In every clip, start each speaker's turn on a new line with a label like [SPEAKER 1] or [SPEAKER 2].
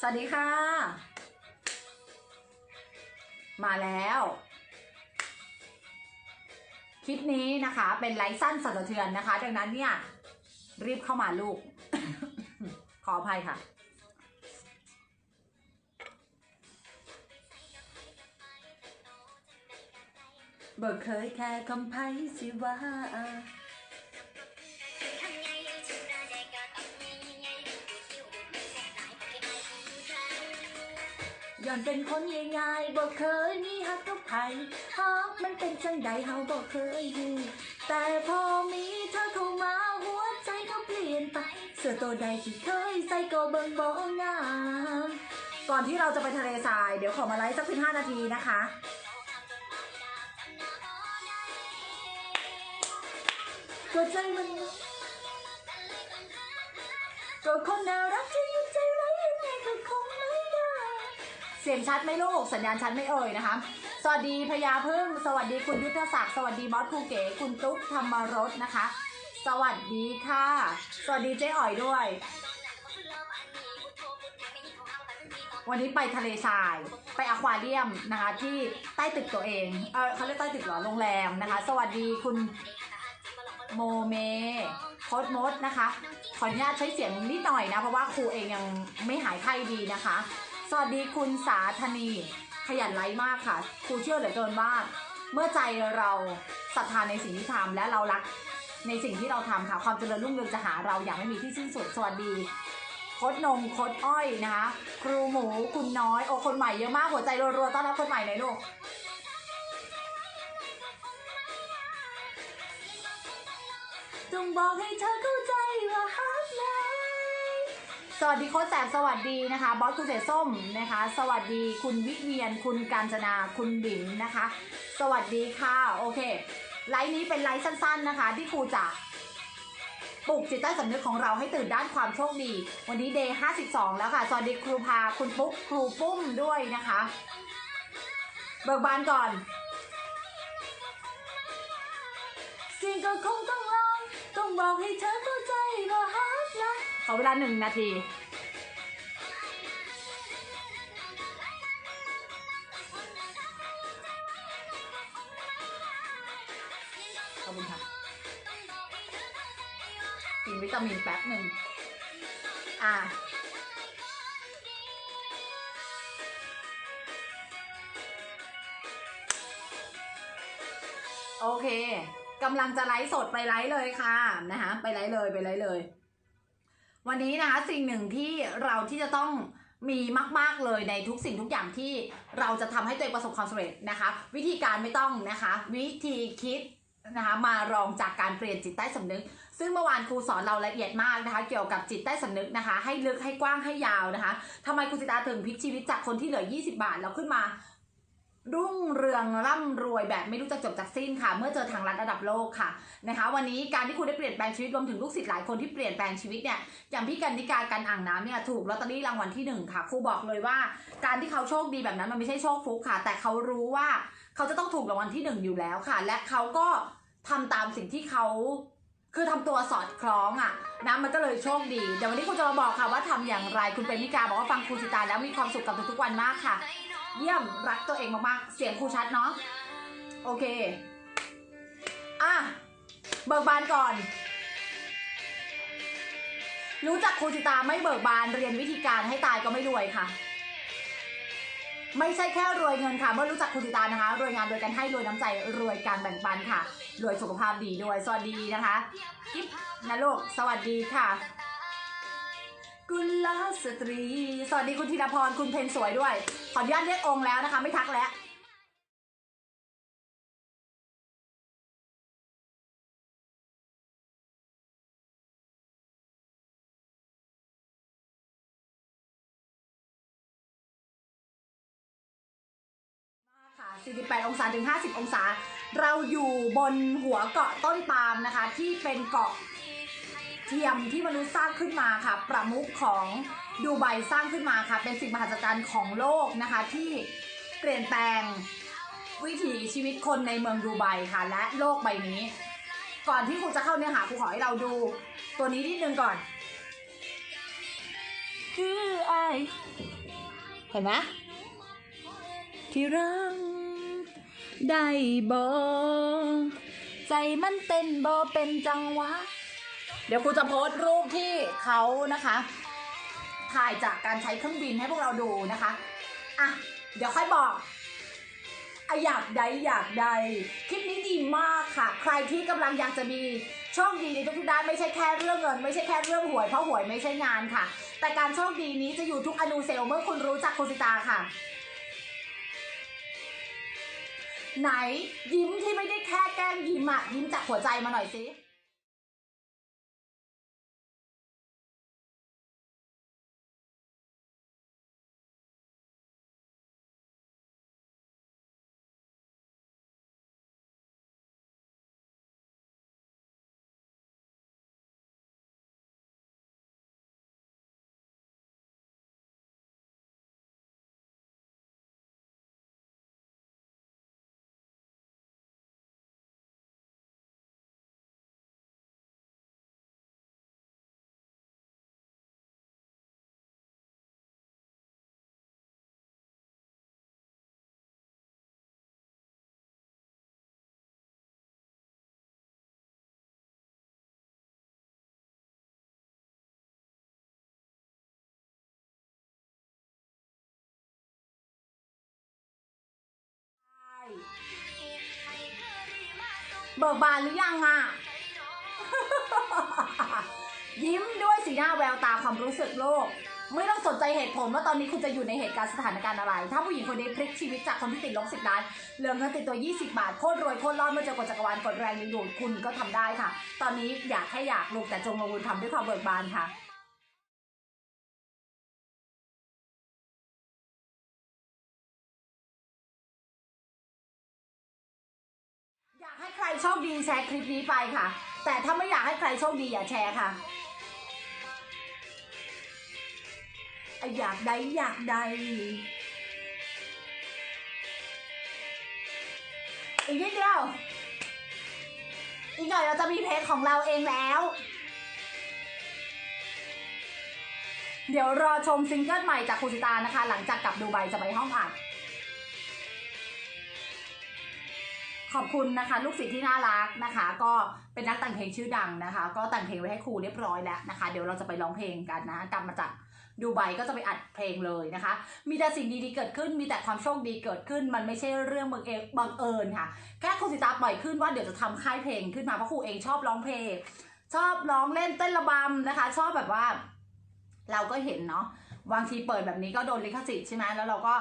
[SPEAKER 1] สวัสดีค่ะ มาแล้ว คลิปนี้นะคะ เป็นไลฟ์สั้นสะเทือนนะคะ ดังนั้นเนี่ย รีบเข้ามาลูก ขออภัยค่ะบอกเคยแค่คำไพ่สิว่า ย้อนเป็นคนง่ายๆบอกเคยมีฮักกับไผฮักมันเป็นจังใดเฮาบอกเคยฮู้แต่พอมีเธอเข้ามาหัวใจก็เปลี่ยนไป เสื้อตัวใดที่เคยใส่ก็เบิ่งบ่งามก่อนที่เราจะไปทะเลทราย เดี๋ยวขอมาไลฟ์สักสิบห้านาทีนะคะก็ใจมันก็คนน่ารักที่ สียงชัดไหมลูก สัญญาณชัดไม่เอ่ยนะคะ สวัสดีพญาพึ่ง สวัสดีคุณยุทธศักดิ์ สวัสดีบอสคูเก๋ คุณตุ๊กธรรมรสนะคะ สวัสดีค่ะ สวัสดีเจ๊อ๋อยด้วย วันนี้ไปทะเลทราย ไปอควาเรียมนะคะที่ใต้ตึกตัวเอง เออเขาเรียกใต้ตึกเหรอ โรงแรมนะคะ สวัสดีคุณโมเมโคดมดนะคะ ขออนุญาตใช้เสียงนิดหน่อยนะ เพราะว่าครูเองยังไม่หายไข้ดีนะคะ สวัสดีคุณสาธนี ขยันไลฟ์มากค่ะครูเชื่อเหลือเกินว่า เมื่อใจเราศรัทธาในสิ่งที่ทำและเรารักในสิ่งที่เราทำค่ะ ความเจริญรุ่งเรืองจะหาเราอย่างไม่มีที่สิ้นสุดสวัสดีโคดนมโคดอ้อยนะคะครูหมูคุณน้อยโอ้คนใหม่เยอะมากหัวใจรัวๆต้อนรับคนใหม่เลยลูกต้องบอกให้เธอเข้าใจว่าฮักเลย สวัสดีโค้ชแสบสวัสดีนะคะบอสคุณเสส้มนะคะ สวัสดีคุณวิเวียน คุณการจนาคุณบิ๋มนะคะ สวัสดีค่ะโอเคไลฟ์นี้เป็นไลฟ์สั้น ๆนะคะ ที่ครูจะปลุกจิตใต้สำนึกของเราให้ตื่นด้านความโชคดี วันนี้เดย์52แล้วค่ะ สวัสดีครูพาคุณปุ๊กครูปุ้มด้วยนะคะ เบิกบานก่อนสิ่งก็คงต้องลองต้องบอกให้เธอเข้าใจว่า อเวลาหนึ่งนาที ขอบคุณค่ะ กินวิตามินแป๊บหนึ่ง อ่าโอเคกำลังจะไลฟ์สดไปไลฟ์เลยค่ะนะคะไปไลฟ์เลยไปไลฟ์เลย วันนี้นะคะสิ่งหนึ่งที่เราที่จะต้องมีมาก ๆ เลยในทุกสิ่งทุกอย่างที่เราจะทำให้ตัวเองประสบความสำเร็จนะคะ วิธีการไม่ต้องนะคะ วิธีคิดนะคะมารองจากการเปลี่ยนจิตใต้สำนึก ซึ่งเมื่อวานครูสอนเราละเอียดมากนะคะ เกี่ยวกับจิตใต้สำนึกนะคะ ให้ลึกให้กว้างให้ยาวนะคะทำไมครูสิตาถึงพลิกชีวิตจากคนที่เหลือ 20 บาทแล้วขึ้นมา รุ่งเรืองร่ำรวยแบบไม่รู้จะจบจากสิ้นค่ะ เมื่อเจอทางรัฐระดับโลกค่ะนะคะ วันนี้การที่คุณได้เปลี่ยนแปลงชีวิตรวมถึงลูกศิษย์หลายคนที่เปลี่ยนแปลงชีวิตเนี่ยอย่างพี่กันนิกากันอ่างน้ำเนี่ยถูกลอตเตอรี่รางวัลที่หนึ่งค่ะครูบอกเลยว่า การที่เขาโชคดีแบบนั้นมันไม่ใช่โชคฟุกค่ะ แต่เขารู้ว่าเขาจะต้องถูกรางวัลที่หนึ่งอยู่แล้วค่ะ และเขาก็ทำตามสิ่งที่เขาคือทำตัวสอดคล้องอะนะมันก็เลยโชคดีเดี๋ยววันนี้ครูจะมาบอกค่ะว่าทำอย่างไรคุณเป็นมิกาบอกว่าฟังครูสิตาแล้วมีความสุขกับทุกๆวันมากค่ะ เยี่ยมรักตัวเองมากๆ เสียงครูชัดเนาะโอเค อะ เบิกบานก่อน รู้จักครูจิตาไม่เบิกบานเรียนวิธีการให้ตายก็ไม่รวยค่ะ ไม่ใช่แค่รวยเงินค่ะ เมื่อรู้จักครูจิตานะคะ รวยงานรวยกันให้รวยน้ำใจรวยการแบ่งปันค่ะ รวยสุขภาพดีด้วยสวัสดีนะคะกิ๊บนะลูกสวัสดีค่ะ กุลสตรี สวัสดีคุณธีรพร คุณเพนสวยด้วย ขออนุญาตเรียกองค์แล้วนะคะ ไม่ทักแล้วค่ะ48 องศาถึง 50 องศา เราอยู่บนหัวเกาะต้นปาล์มนะคะ ที่เป็นเกาะ เทียมที่มนุษย์สร้างขึ้นมาค่ะ ประมุขของดูไบสร้างขึ้นมาค่ะ เป็นสิ่งมหัศจรรย์ของโลกนะคะ ที่เปลี่ยนแปลงวิถีชีวิตคนในเมืองดูไบค่ะ และโลกใบนี้ ก่อนที่ครูจะเข้าเนื้อหาครูขอให้เราดู ตัวนี้นิดนึงก่อน คือไอเห็นไหมที่รังได้บอใจมันเต้นบอเป็นจังหวะ เดี๋ยวครูจะโพสต์รูปที่เขานะคะ ถ่ายจากการใช้เครื่องบินให้พวกเราดูนะคะอะเดี๋ยวค่อยบอกออยากใดอยากใดคลิปนี้ดีมากค่ะ ใครที่กำลังอยากจะมีโชคดีในทุกๆด้านไม่ใช่แค่เรื่องเงิน ไม่ใช่แค่เรื่องหวยเพราะหวยไม่ใช่งานค่ะ แต่การโชคดีนี้จะอยู่ทุกอนูเซลเมื่อคุณรู้จักโคสิตาค่ะ ไหนยิ้มที่ไม่ได้แค่แกล้งยิ้มอะยิ้มจากหัวใจมาหน่อยสิ เบิกบานหรือยังอะ ยิ้มด้วยสีหน้าแววตาความรู้สึกโลก ไม่ต้องสนใจเหตุผลว่าตอนนี้คุณจะอยู่ในเหตุการณ์สถานการณ์อะไร ถ้าผู้หญิงคนนี้พลิกชีวิตจากคนที่ติดลบสิบล้าน เหลือเงินติดตัว 20 บาท โคตรรวยโคตรรอดเมื่อเจอกฎจักรวาลกดแรงดึงดูดคุณก็ทำได้ค่ะ ตอนนี้อยากให้อยากลูกแต่จงลงมือทำด้วยความเบิกบานค่ะ โชคดีแชร์คลิปนี้ไปค่ะ แต่ถ้าไม่อยากให้ใครโชคดีอย่าแชร์ค่ะอะ อยากได้อยากได้อีกนิดเดียว อีกหน่อยเราจะมีเพลงของเราเองแล้ว เดี๋ยวรอชมซิงเกิลใหม่จากครูสิตานะคะ หลังจากกลับดูไบจะไปห้องอัด ขอบคุณนะคะ ลูกศิษย์ที่น่ารักนะคะ ก็เป็นนักแต่งเพลงชื่อดังนะคะ ก็แต่งเพลงไว้ให้ครูเรียบร้อยแล้วนะคะ เดี๋ยวเราจะไปร้องเพลงกันนะกลับมาจากดูไบก็จะไปอัดเพลงเลยนะคะ มีแต่สิ่งดีๆเกิดขึ้น มีแต่ความโชคดีเกิดขึ้น มันไม่ใช่เรื่องบังเอิญบังเอิญค่ะ แค่ครูสิตาปล่อยขึ้นว่าเดี๋ยวจะทำค่ายเพลงขึ้นมาเพราะครูเองชอบร้องเพลง ชอบร้องเล่นเต้นระบำนะคะ ชอบแบบว่า เราก็เห็นเนาะบางทีเปิดแบบนี้ก็โดนลิขสิทธิ์ใช่ไหมแล้วเราก็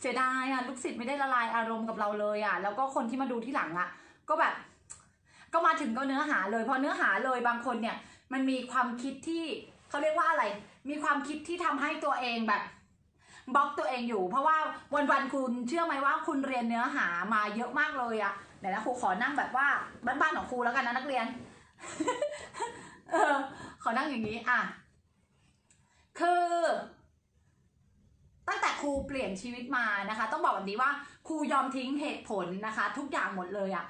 [SPEAKER 1] เสียดายอะลูกศิษย์ไม่ได้ละลายอารมณ์กับเราเลยอะแล้วก็คนที่มาดูที่หลังอะก็แบบ ก็มาถึงก็เนื้อหาเลยพอเนื้อหาเลยบางคนเนี่ย มันมีความคิดที่เขาเรียกว่าอะไร มีความคิดที่ทำให้ตัวเองแบบบล็อกตัวเองอยู่ เพราะว่าวันๆคุณเชื่อไหมว่าคุณเรียนเนื้อหามาเยอะมากเลยอะเดี๋ยวนะครูขอนั่งแบบว่าบ้านๆของครูแล้วกันนะนักเรียนเออขอนั่งอย่างนี้ อะ คือ ตั้งแต่ครูเปลี่ยนชีวิตมานะคะ ต้องบอกแบบนี้ว่าครูยอมทิ้งเหตุผลนะคะ ทุกอย่างหมดเลยอะ่ะ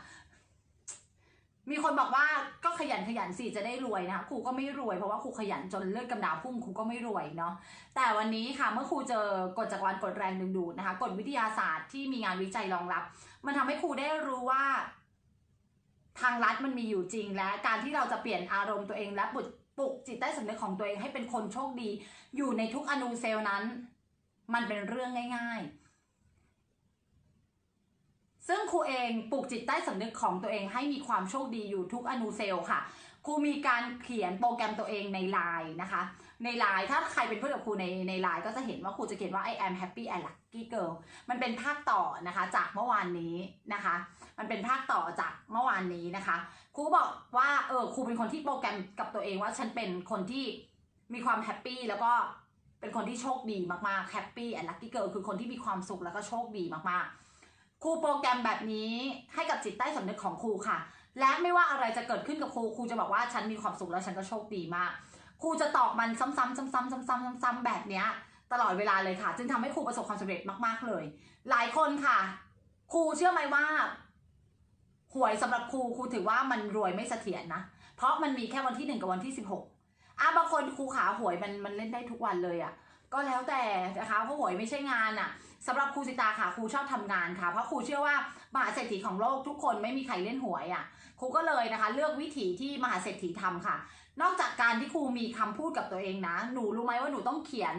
[SPEAKER 1] มีคนบอกว่าก็ขยันขยันสิจะได้รวยนะคะครูก็ไม่รวยเพราะว่าครูขยันจนเลือดกำดาพุ่งครูก็ไม่รวยเนาะแต่วันนี้ค่ะเมื่อครูเจอกฎจักรวาลกฎแรงดึงดูดนะคะกฎวิทยาศาสตร์ที่มีงานวิจัยรองรับ มันทำให้ครูได้รู้ว่า ทางลัดมันมีอยู่จริงและการที่เราจะเปลี่ยนอารมณ์ตัวเองและปลุกปลุกจิตใต้สำนึกของตัวเองให้เป็นคนโชคดี อยู่ในทุกอนูเซลล์นั้น มันเป็นเรื่องง่าย ๆ ซึ่งครูเองปลูกจิตใต้สำนึกของตัวเองให้มีความโชคดีอยู่ทุกอนูเซลล์ค่ะครูมีการเขียนโปรแกรมตัวเองในไลน์นะคะ ในไลน์ถ้าใครเป็นเพื่อนกับครูในในไลน์ก็จะเห็นว่าครูจะเขียนว่า I am happy and lucky girl มันเป็นภาคต่อนะคะจากเมื่อวานนี้นะคะ มันเป็นภาคต่อจากเมื่อวานนี้นะคะ ครูบอกว่าเออครูเป็นคนที่โปรแกรมกับตัวเองว่าฉันเป็นคนที่มีความแฮปปี้แล้วก็ เป็นคนที่โชคดีมากๆแฮปปี้แอนด์ลัคกี้เกิลคือคนที่มีความสุขแล้วก็โชคดีมากๆครูโปรแกรมแบบนี้ให้กับจิตใต้สำนึกของครูค่ะ และไม่ว่าอะไรจะเกิดขึ้นกับครูครูจะบอกว่าฉันมีความสุขแล้วฉันก็โชคดีมากครูจะตอบมันซ้ำๆซ้ำๆซ้ำๆซ้ำๆแบบเนี้ยตลอดเวลาเลยค่ะ จึงทำให้ครูประสบความสำเร็จมาก ๆ เลย หลายคนค่ะ ครูเชื่อไหมว่าหวยสำหรับครูครูถือว่ามันรวยไม่เสถียรนะ เพราะมันมีแค่วันที่หนึ่งกับวันที่สิบหก อะบางคนครูขาหวยมันมันเล่นได้ทุกวันเลยอะ่ะ ก็แล้วแต่นะคะเพราะหวยไม่ใช่งานอะสำหรับครูสิตาค่ะครูชอบทำงานค่ะ เพราะครูเชื่อว่ามหาเศรษฐีของโลกทุกคนไม่มีใครเล่นหวยอะครูก็เลยนะคะ เลือกวิถีที่มหาเศรษฐีทำค่ะ นอกจากการที่ครูมีคำพูดกับตัวเองนะ หนูรู้ไหมว่าหนูต้องเขียน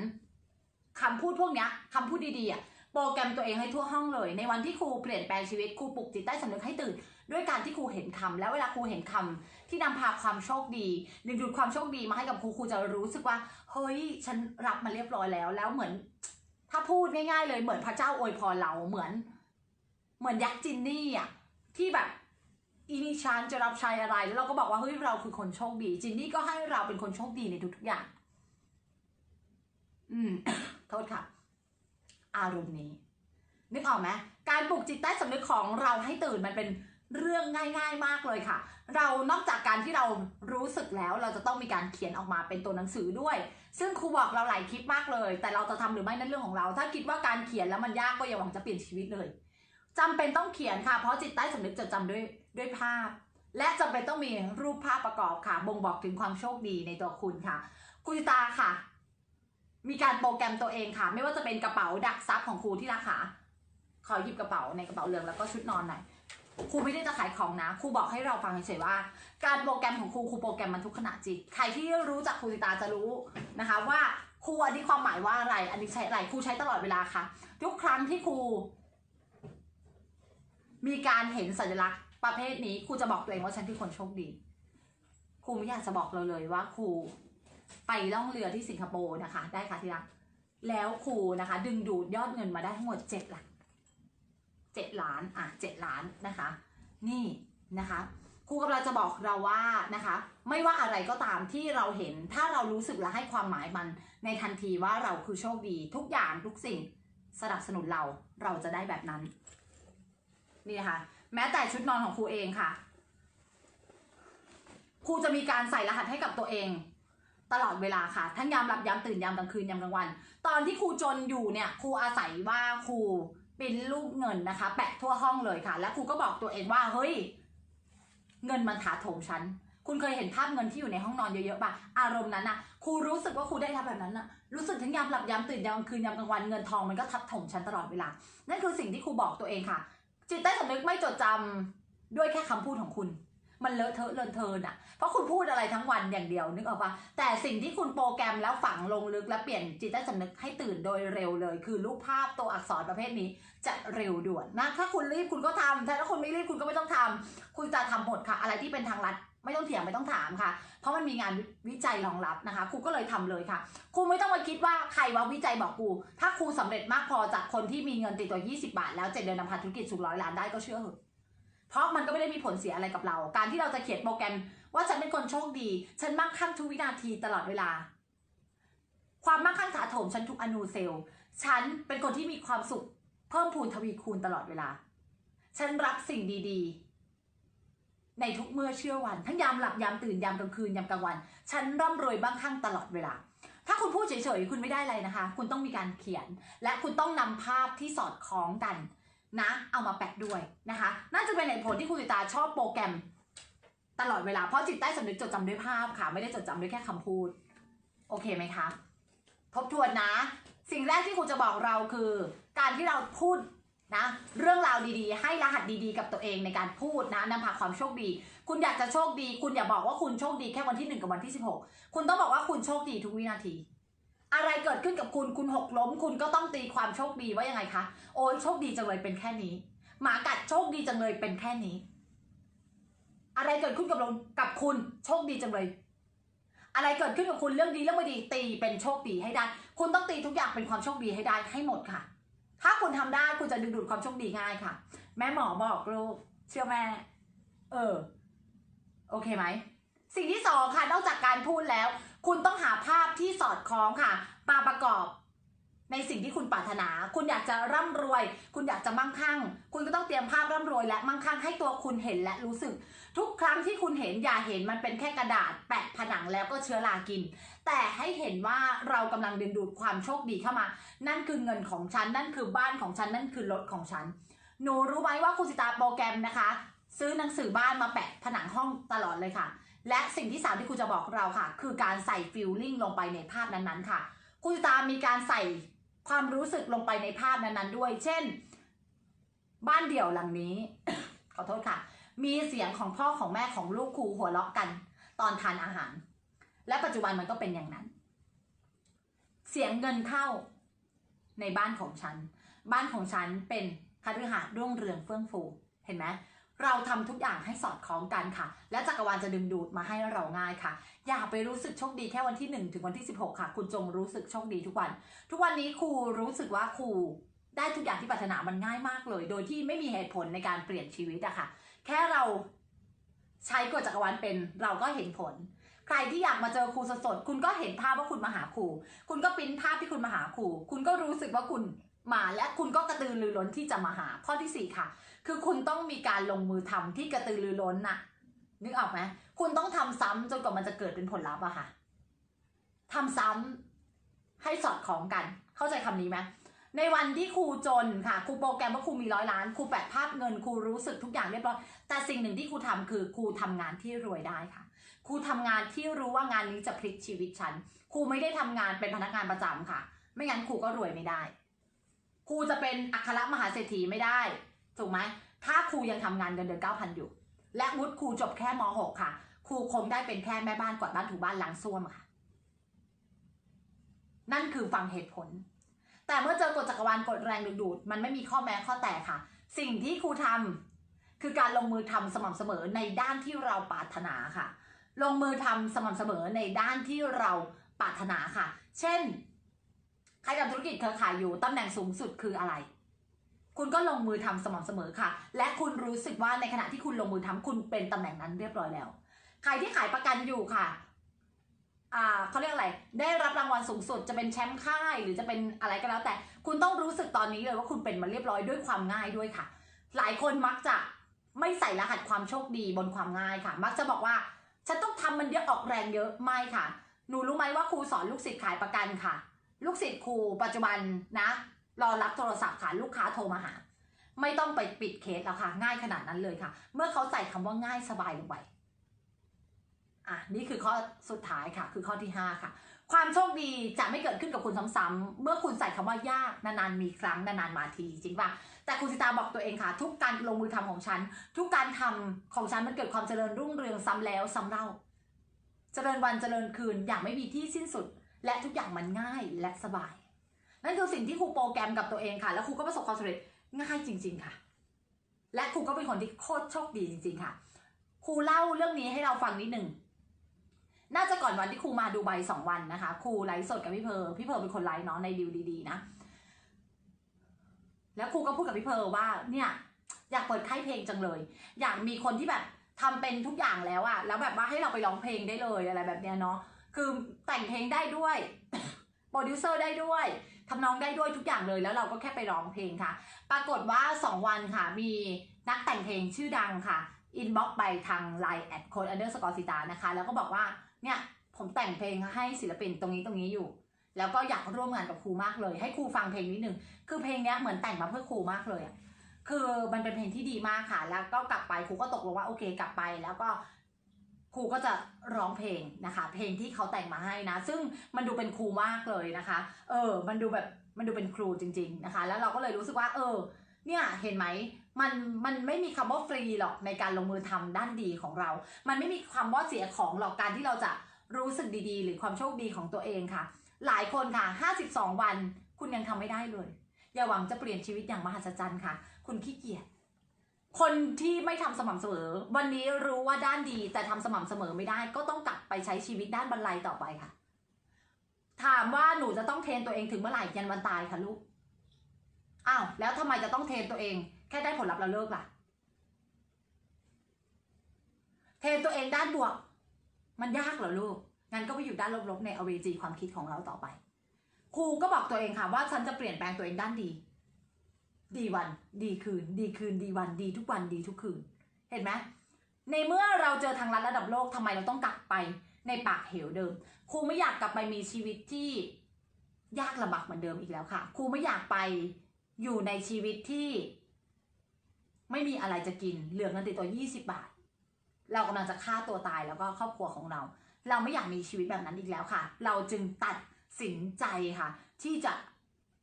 [SPEAKER 1] คำพูดพวกเนี้ยคำพูดดีๆอะโปรแกรมตัวเองให้ทั่วห้องเลย ในวันที่ครูเปลี่ยนแปลงชีวิตครูปลุกจิตใต้สำนึกให้ตื่น ด้วยการที่ครูเห็นคำแล้วเวลาครูเห็นคำ ที่นำพาความโชคดีดึงดูดความโชคดีมาให้กับครูครูจะรู้สึกว่า เฮ้ย ฉันรับมาเรียบร้อยแล้ว แล้วเหมือน ถ้าพูดง่ายๆเลยเหมือนพระเจ้าอวยพรเราเหมือน เหมือนยักษ์จินนี่อะที่แบบอีนิชานจะรับใช้อะไร แล้วเราก็บอกว่าเฮ้ยเราคือคนโชคดี จินนี่ก็ให้เราเป็นคนโชคดีในทุกๆอย่าง อืมโทษค่ะ อารมณ์นี้ นึกออกไหมการปลุกจิตใต้สำนึกของเราให้ตื่นมันเป็น เรื่องง่าย ๆ มากเลยค่ะ เรานอกจากการที่เรารู้สึกแล้ว เราจะต้องมีการเขียนออกมาเป็นตัวหนังสือด้วย ซึ่งครูบอกเราหลายคลิปมากเลย แต่เราจะทำหรือไม่นั่นเรื่องของเรา ถ้าคิดว่าการเขียนแล้วมันยากก็อย่าหวังจะเปลี่ยนชีวิตเลยจำเป็นต้องเขียนค่ะ เพราะจิตใต้สำนึกจะจำด้วยด้วยภาพ และจำเป็นต้องมีรูปภาพประกอบค่ะบ่งบอกถึงความโชคดีในตัวคุณค่ะคุณจิตาค่ะ มีการโปรแกรมตัวเองค่ะ ไม่ว่าจะเป็นกระเป๋าดักซับของครูที่ราคาขอหยิบกระเป๋าในกระเป๋าเหลืองแล้วก็ชุดนอนหน่อย ครูไม่ได้จะขายของนะครูบอกให้เราฟังเฉยๆว่า การโปรแกรมของครูครูโปรแกรมมันทุกขณะจิตใครที่รู้จักครูสิตาจะรู้นะคะว่าครูอันนี้ความหมายว่าอะไร อันนี้ใช้อะไรครูใช้ตลอดเวลาค่ะ ทุกครั้งที่ครู มีการเห็นสัญลักษณ์ประเภทนี้ครูจะบอกตัวเองว่าฉันคือคนโชคดีครูไม่อยากจะบอกเราเลยว่าครูไปล่องเรือที่สิงคโปร์นะคะ ได้ค่ะที่รักแล้วครูนะคะ ดึงดูดยอดเงินมาได้ทั้งหมดเจ็ดหลัก เจ็ดล้านอะเจ็ดล้านนะคะ นี่นะคะครูกำลังจะบอกเราว่านะคะ ไม่ว่าอะไรก็ตามที่เราเห็น ถ้าเรารู้สึกและให้ความหมายมันในทันทีว่าเราคือโชคดี ทุกอย่างทุกสิ่งสนับสนุนเราเราจะได้แบบนั้น นี่นะคะแม้แต่ชุดนอนของครูเองค่ะครูจะมีการใส่รหัสให้กับตัวเอง ตลอดเวลาค่ะ ทั้งยามหลับยามตื่นยามกลางคืนยามกลางวัน ตอนที่ครูจนอยู่เนี่ยครูอาศัยว่าครู เป็นลูกเงินนะคะ แปะทั่วห้องเลยค่ะ แล้วครูก็บอกตัวเองว่าเฮ้ย เงินมันถาโถมฉันคุณเคยเห็นภาพเงินที่อยู่ในห้องนอนเยอะๆป่ะ อารมณ์นั้นน่ะ ครูรู้สึกว่าครูได้รับแบบนั้นน่ะ รู้สึกทั้งยามหลับยามตื่นยามกลางคืนยามกลางวันเงินทองมันก็ทับถมฉันตลอดเวลา นั่นคือสิ่งที่ครูบอกตัวเองค่ะ จิตใต้สำนึกไม่จดจำด้วยแค่คำพูดของคุณ มันเลอะเทอะเลินเทินอะเพราะคุณพูดอะไรทั้งวันอย่างเดียวนึกออกปะแต่สิ่งที่คุณโปรแกรมแล้วฝังลงลึกและเปลี่ยนจิตใต้สำนึกให้ตื่นโดยเร็วเลย คือรูปภาพตัวอักษรประเภทนี้จะเร็วด่วนนะถ้าคุณรีบคุณก็ทำแต่ถ้าคุณไม่รีบคุณก็ไม่ต้องทำคุณจะทำหมดค่ะ อะไรที่เป็นทางลัดไม่ต้องเถียงไม่ต้องถามค่ะ เพราะมันมีงานวิจัยรองรับนะคะ ครูก็เลยทำเลยค่ะ ครูไม่ต้องมาคิดว่าใครว่าวิจัยบอกครู ถ้าครูสำเร็จมากพอจากคนที่มีเงินติดตัว 20 บาท แล้วเจ็ดเดือนนำพาธุรกิจสู่ร้อยล้านได้ก็เชื่อเถอะ เพราะมันก็ไม่ได้มีผลเสียอะไรกับเรา การที่เราจะเขียนโปรแกรม ว่าฉันเป็นคนโชคดี ฉันมั่งคั่งทุกวินาทีตลอดเวลา ความมั่งคั่งถาโถมฉันทุกอนูเซลล์ ฉันเป็นคนที่มีความสุข เพิ่มพูนทวีคูณตลอดเวลา ฉันรับสิ่งดีๆ ในทุกเมื่อเชื่อวัน ทั้งยามหลับยามตื่นยามกลางคืนยามกลางวัน ฉันร่ำรวยบ้างคั่งตลอดเวลาถ้าคุณพูดเฉยๆ คุณไม่ได้อะไรนะคะ คุณต้องมีการเขียน และคุณต้องนำภาพที่สอดคล้องกัน นะ เอามาแปะด้วยนะคะ น่าจะเป็นเหตุผลที่คุณติตาชอบโปรแกรม ตลอดเวลา เพราะจิตใต้สำนึกจดจำด้วยภาพค่ะ ไม่ได้จดจำด้วยแค่คำพูด โอเคไหมคะ ทบทวนนะ สิ่งแรกที่คุณจะบอกเราคือ การที่เราพูดนะ เรื่องราวดีๆ ให้รหัสดีๆ กับตัวเองในการพูดนะนำพาความโชคดี คุณอยากจะโชคดี คุณอย่าบอกว่าคุณโชคดีแค่วันที่หนึ่งกับวันที่สิบหกคุณต้องบอกว่าคุณโชคดีทุกวินาที อะไรเกิดขึ้นกับคุณคุณหกล้ม คุณก็ต้องตีความโชคดีว่ายังไงคะโอ้ยโชคดีจังเลยเป็นแค่นี้ หมากัดโชคดีจังเลยเป็นแค่นี้ อะไรเกิดขึ้นกับลงกับคุณโชคดีจังเลย อะไรเกิดขึ้นกับคุณเรื่องดีเรื่องไม่ดีตีเป็นโชคดีให้ได้ คุณต้องตีทุกอย่างเป็นความโชคดีให้ได้ให้หมดค่ะ ถ้าคุณทำได้คุณจะดึงดูดความโชคดีง่ายค่ะ แม่หมอบอกลูกเชื่อแม่ เออ โอเคไหมสิ่งที่สองค่ะนอกจากการพูดแล้ว คุณต้องหาภาพที่สอดคล้องค่ะมาประกอบในสิ่งที่คุณปรารถนา คุณอยากจะร่ำรวย คุณอยากจะมั่งคั่ง คุณก็ต้องเตรียมภาพร่ำรวยและมั่งคั่งให้ตัวคุณเห็นและรู้สึก ทุกครั้งที่คุณเห็นอย่าเห็นมันเป็นแค่กระดาษ แปะผนังแล้วก็เชื้อรากิน แต่ให้เห็นว่าเรากำลังดึงดูดความโชคดีเข้ามา นั่นคือเงินของฉัน นั่นคือบ้านของฉัน นั่นคือรถของฉัน หนูรู้ไหมว่าคุณสิตาโปรแกรมนะคะ ซื้อหนังสือบ้านมาแปะผนังห้องตลอดเลยค่ะ และสิ่งที่สามที่คุณจะบอกเราค่ะ คือการใส่ฟิลลิ่งลงไปในภาพนั้นๆค่ะคุณสิตามีการใส่ความรู้สึกลงไปในภาพนั้นๆด้วย เช่น บ้านเดี่ยวหลังนี้ ขอโทษค่ะ มีเสียงของพ่อของแม่ของลูกครูหัวเราะกัน ตอนทานอาหาร และปัจจุบันมันก็เป็นอย่างนั้น เสียงเงินเข้าในบ้านของฉัน บ้านของฉันเป็นคฤหาสน์รุ่งเรืองเฟื่องฟู เห็นไหม เราทำทุกอย่างให้สอดคล้องกันค่ะ และจักรวาลจะดึงดูดมาให้เราง่ายค่ะ อย่าไปรู้สึกโชคดีแค่วันที่ 1 ถึงวันที่ 16 ค่ะ คุณจงรู้สึกโชคดีทุกวัน ทุกวันนี้ครูรู้สึกว่าครูได้ทุกอย่างที่ปรารถนามันง่ายมากเลย โดยที่ไม่มีเหตุผลในการเปลี่ยนชีวิตอะค่ะ แค่เราใช้กฎจักรวาลเป็นเราก็เห็นผล ใครที่อยากมาเจอครูสดๆคุณก็เห็นภาพว่าคุณมาหาครู คุณก็ปิ้นภาพที่คุณมาหาครู คุณก็รู้สึกว่าคุณมาและคุณก็กระตือรือร้นที่จะมาหาข้อที่สี่ค่ะ คือคุณต้องมีการลงมือทำที่กระตือรือร้นน่ะ นึกออกไหมคุณต้องทำซ้ำจนกว่ามันจะเกิดเป็นผลลัพธ์อะค่ะทำซ้ำให้สอดคล้องกัน เข้าใจคำนี้ไหมในวันที่ครูจนค่ะครูโปรแกรมว่าครูมีร้อยล้านครูแปะภาพเงินครูรู้สึกทุกอย่างเรียบร้อยแต่สิ่งหนึ่งที่ครูทำคือครูทำงานที่รวยได้ค่ะครูทำงานที่รู้ว่างานนี้จะพลิกชีวิตฉันครูไม่ได้ทำงานเป็นพนักงานประจำค่ะ ไม่งั้นครูก็รวยไม่ได้ครูจะเป็นอัครมหาเศรษฐีไม่ได้ ถูกไหมถ้าครูยังทำงานเงินเดือนเก้าพันอยู่ และวุฒิครูจบแค่ม .6 ค่ะ ครูคงได้เป็นแค่แม่บ้านกวาดบ้านถูบ้านล้างส้วมค่ะ นั่นคือฟังเหตุผล แต่เมื่อเจอกฎจักรวาลกฎแรงดึงดูด มันไม่มีข้อแม้ข้อแต่ค่ะ สิ่งที่ครูทำคือการลงมือทำสม่ำเสมอในด้านที่เราปรารถนาค่ะ ลงมือทำสม่ำเสมอในด้านที่เราปรารถนาค่ะ เช่น ใครทำธุรกิจเครือข่ายอยู่ตำแหน่งสูงสุดคืออะไร คุณก็ลงมือทำสม่ำเสมอค่ะ และคุณรู้สึกว่าในขณะที่คุณลงมือทำคุณเป็นตำแหน่งนั้นเรียบร้อยแล้ว ใครที่ขายประกันอยู่ค่ะอ่าเขาเรียกอะไร ได้รับรางวัลสูงสุดจะเป็นแชมป์ค่าย หรือจะเป็นอะไรก็แล้วแต่ คุณต้องรู้สึกตอนนี้เลยว่าคุณเป็นมาเรียบร้อยด้วยความง่ายด้วยค่ะ หลายคนมักจะไม่ใส่รหัสความโชคดีบนความง่ายค่ะ มักจะบอกว่าฉันต้องทำมันเยอะออกแรงเยอะไม่ค่ะ หนูรู้ไหมว่าครูสอนลูกศิษย์ขายประกันค่ะ ลูกศิษย์ครูปัจจุบันนะ รอรับโทรศัพท์ค่ะลูกค้าโทรมาหา ไม่ต้องไปปิดเคสแล้วค่ะ ง่ายขนาดนั้นเลยค่ะ เมื่อเขาใส่คำว่าง่ายสบายลงไปอะนี่คือข้อสุดท้ายค่ะ คือข้อที่ 5 ค่ะ ความโชคดีจะไม่เกิดขึ้นกับคุณซ้ำๆเมื่อคุณใส่คำว่ายากนานๆมีครั้งนานๆมาทีจริงป่ะแต่คุณสิตาบอกตัวเองค่ะ ทุกการลงมือทำของฉัน ทุกการทำของฉันมันเกิดความเจริญรุ่งเรืองซ้ำแล้วซ้ำเล่า เจริญวันเจริญคืนอย่างไม่มีที่สิ้นสุด และทุกอย่างมันง่ายและสบาย นั่นคือสิ่งที่ครูโปรแกรมกับตัวเองค่ะ แล้วครูก็ประสบความสำเร็จง่ายจริง ๆ ค่ะ และครูก็เป็นคนที่โคตรโชคดีจริง ๆ ค่ะ ครูเล่าเรื่องนี้ให้เราฟังนิดหนึ่งน่าจะก่อนวันที่ครูมาดูใบสองวันนะคะครูไลฟ์สดกับพี่เพอร์พี่เพอร์เป็นคนไลฟ์เนาะในดิวดีๆนะ แล้วครูก็พูดกับพี่เพอร์ว่าเนี่ยอยากเปิดค่ายเพลงจังเลย อยากมีคนที่แบบทำเป็นทุกอย่างแล้วอะแล้วแบบว่าให้เราไปร้องเพลงได้เลยอะไรแบบเนี้ยเนาะคือแต่งเพลงได้ด้วยโปรดิวเซอร์ได้ด้วย ทำนองได้ด้วยทุกอย่างเลยแล้วเราก็แค่ไปร้องเพลงค่ะ ปรากฏว่า 2 วันค่ะ มีนักแต่งเพลงชื่อดังค่ะอินบ็อกไปทาง Line แอดโค้ดอันเดอร์สกอร์สิตานะคะ แล้วก็บอกว่าเนี่ยผมแต่งเพลงให้ศิลปินตรงนี้ตรงนี้อยู่ แล้วก็อยากร่วมงานกับครูมากเลย ให้ครูฟังเพลงนิดนึงคือเพลงเนี้ยเหมือนแต่งมาเพื่อครูมากเลยอะคือมันเป็นเพลงที่ดีมากค่ะ แล้วก็กลับไปครูก็ตกลงว่าโอเค กลับไป แล้วก็ ครูก็จะร้องเพลงนะคะ เพลงที่เขาแต่งมาให้นะ ซึ่งมันดูเป็นครูมากเลยนะคะ เออ มันดูแบบมันดูเป็นครูจริง ๆนะคะ แล้วเราก็เลยรู้สึกว่า เออ เนี่ยเห็นไหมมันมันไม่มีคำว่าฟรีหรอกในการลงมือทำด้านดีของเรา มันไม่มีคำว่าเสียของหรอกการที่เราจะรู้สึกดีๆ หรือความโชคดีของตัวเองค่ะ หลายคนค่ะ 52 วันคุณยังทำไม่ได้เลย อย่าหวังจะเปลี่ยนชีวิตอย่างมหัศจรรย์ค่ะ คุณขี้เกียจ คนที่ไม่ทำสม่ำเสมอ วันนี้รู้ว่าด้านดีแต่ทำสม่ำเสมอไม่ได้ ก็ต้องกลับไปใช้ชีวิตด้านบรรลัยต่อไปค่ะ ถามว่าหนูจะต้องเทรนตัวเองถึงเมื่อไหร่ยันวันตายค่ะลูกอ้าวแล้วทำไมจะต้องเทรนตัวเอง แค่ได้ผลลัพธ์แล้วเลิกล่ะ เทรนตัวเองด้านบวก มันยากเหรอลูกงั้นก็ไปอยู่ด้านลบๆในอเวจีความคิดของเราต่อไปครูก็บอกตัวเองค่ะว่าฉันจะเปลี่ยนแปลงตัวเองด้านดี ดีวัน ดีคืน ดีคืน ดีวัน ดีทุกวัน ดีทุกคืน เห็นไหมในเมื่อเราเจอทางลัดระดับโลกทำไมเราต้องกลับไปในปากเหวเดิม ครูไม่อยากกลับไปมีชีวิตที่ยากลำบากเหมือนเดิมอีกแล้วค่ะ ครูไม่อยากไปอยู่ในชีวิตที่ ไม่มีอะไรจะกิน เหลือเงินติดตัวยี่สิบาท เรากำลังจะฆ่าตัวตายแล้วก็ครอบครัวของเรา เราไม่อยากมีชีวิตแบบนั้นอีกแล้วค่ะ เราจึงตัดสินใจค่ะ ที่จะ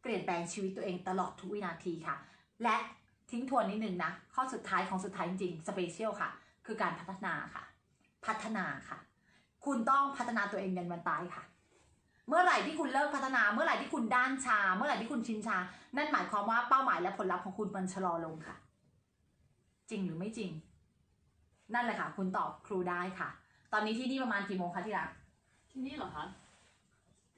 [SPEAKER 1] เปลี่ยนแปลงชีวิตตัวเองตลอดทุกวินาทีค่ะ และทิ้งทวนนิดนึงนะ ข้อสุดท้ายของสุดท้ายจริงๆสเปเชียลค่ะ คือการพัฒนาค่ะ พัฒนาค่ะ คุณต้องพัฒนาตัวเองยันวันตายค่ะ เมื่อไหร่ที่คุณเลิกพัฒนา เมื่อไหร่ที่คุณด้านชา เมื่อไหร่ที่คุณชินชา นั่นหมายความว่าเป้าหมายและผลลัพธ์ของคุณมันชะลอลงค่ะ จริงหรือไม่จริง นั่นแหละค่ะ คุณตอบครูได้ค่ะ ตอนนี้ที่นี่ประมาณกี่โมงคะที่รัก
[SPEAKER 2] ที่นี่เหรอคะ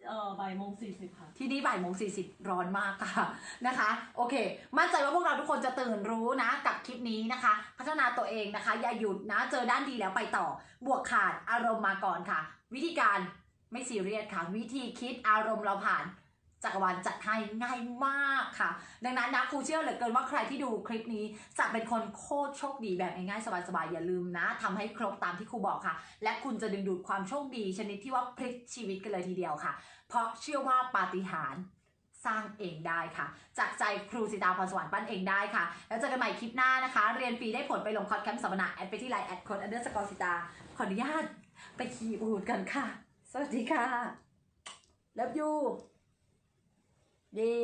[SPEAKER 2] เอ่อบ่ายโมงสี่สิบค่ะ
[SPEAKER 1] ที่นี่บ่ายโมงสี่สิบร้อนมากค่ะนะคะ โอเค มั่นใจว่าพวกเราทุกคนจะตื่นรู้นะ กับคลิปนี้นะคะ พัฒนาตัวเองนะคะ อย่าหยุดนะ เจอด้านดีแล้วไปต่อ บวกขาดอารมณ์มาก่อนค่ะ วิธีการไม่ซีเรียสค่ะ วิธีคิดอารมณ์เราผ่านจักรวาลจัดให้ง่ายมากค่ะ ดังนั้นนะครูเชื่อเหลือเกินว่าใครที่ดูคลิปนี้จะเป็นคนโคตรโชคดีแบบง่ายๆสบายๆอย่าลืมนะทำให้ครบตามที่ครูบอกค่ะ และคุณจะดึงดูดความโชคดีชนิดที่ว่าพลิกชีวิตกันเลยทีเดียวค่ะ เพราะเชื่อว่าปาฏิหาริย์สร้างเองได้ค่ะ จากใจครูสิตาพรสวรรค์ปั้นเองได้ค่ะ แล้วเจอกันใหม่คลิปหน้านะคะ เรียนฟรีได้ผลไปลงคอร์สแคมป์สัมมนาแอดไปที่ไลน์แอดโค้ดอันเดอร์สกอร์สิตาขออนุญาตไปขี่อูดกันค่ะ สวัสดีค่ะ Love you เย้